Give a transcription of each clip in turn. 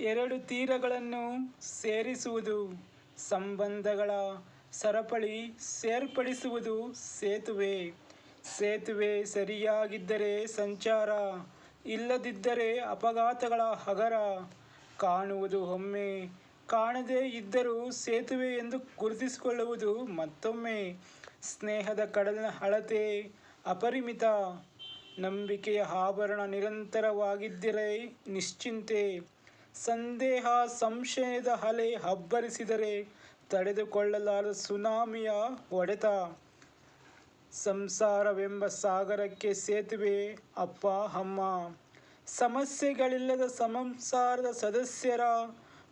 ಎರಡು ತೀರಗಳನ್ನು ಸೇರಿಸುವುದು, ಸಂಬಂಧಗಳ ಸರಪಳಿ ಸೇರ್ಪಡಿಸುವುದು ಸೇತುವೆ. ಸೇತುವೆ ಸರಿಯಾಗಿದ್ದರೆ ಸಂಚಾರ, ಇಲ್ಲದಿದ್ದರೆ ಅಪಘಾತಗಳ ಹಗರ. ಕಾಣುವುದು ಒಮ್ಮೆ, ಕಾಣದೇ ಇದ್ದರೂ ಸೇತುವೆ ಎಂದು ಗುರುತಿಸಿಕೊಳ್ಳುವುದು ಮತ್ತೊಮ್ಮೆ. ಸ್ನೇಹದ ಕಡಲಿನ ಅಳತೆ ಅಪರಿಮಿತ. ನಂಬಿಕೆಯ ಆಭರಣ ನಿರಂತರವಾಗಿದ್ದರೆ ನಿಶ್ಚಿಂತೆ. ಸಂದೇಹ ಸಂಶಯದ ಅಲೆ ಅಬ್ಬರಿಸಿದರೆ ತಡೆದುಕೊಳ್ಳಲಾರದ ಸುನಾಮಿಯ ಒಡೆತ ಸಂಸಾರವೆಂಬ ಸಾಗರಕ್ಕೆ ಸೇತುವೆ, ಅಪ್ಪ, ಅಮ್ಮ. ಸಮಸ್ಯೆಗಳಿಲ್ಲದ ಸಂಸಾರದ ಸದಸ್ಯರ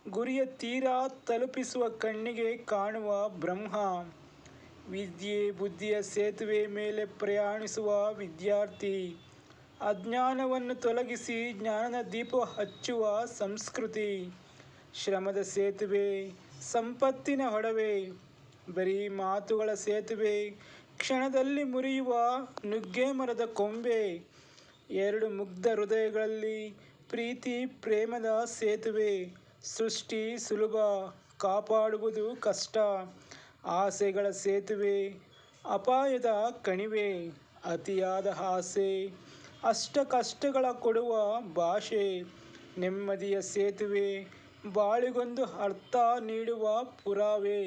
ಗುರಿಯ ತೀರ ತಲುಪಿಸುವ ಕಣ್ಣಿಗೆ ಕಾಣುವ ಬ್ರಹ್ಮ. ವಿದ್ಯೆ, ಬುದ್ಧಿಯ ಸೇತುವೆ ಮೇಲೆ ಪ್ರಯಾಣಿಸುವ ವಿದ್ಯಾರ್ಥಿ. ಅಜ್ಞಾನವನ್ನು ತೊಲಗಿಸಿ ಜ್ಞಾನದ ದೀಪ ಹಚ್ಚುವ ಸಂಸ್ಕೃತಿ. ಶ್ರಮದ ಸೇತುವೆ, ಸಂಪತ್ತಿನ ಹೊಡವೆ. ಬರೀ ಮಾತುಗಳ ಸೇತುವೆ, ಕ್ಷಣದಲ್ಲಿ ಮುರಿಯುವ ನುಗ್ಗೆ ಮರದ ಕೊಂಬೆ. ಎರಡು ಮುಗ್ಧ ಹೃದಯಗಳಲ್ಲಿ ಪ್ರೀತಿ, ಪ್ರೇಮದ ಸೇತುವೆ. ಸೃಷ್ಟಿ ಸುಲಭ, ಕಾಪಾಡುವುದು ಕಷ್ಟ. ಆಸೆಗಳ ಸೇತುವೆ, ಅಪಾಯದ ಕಣಿವೆ. ಅತಿಯಾದ ಆಸೆ ಅಷ್ಟ ಕಷ್ಟಗಳ ಕೊಡುವ ಭಾಷೆ ನೆಮ್ಮದಿಯ ಸೇತುವೆ ಬಾಳಿಗೊಂದು ಅರ್ಥ ನೀಡುವ ಪುರಾವೆ.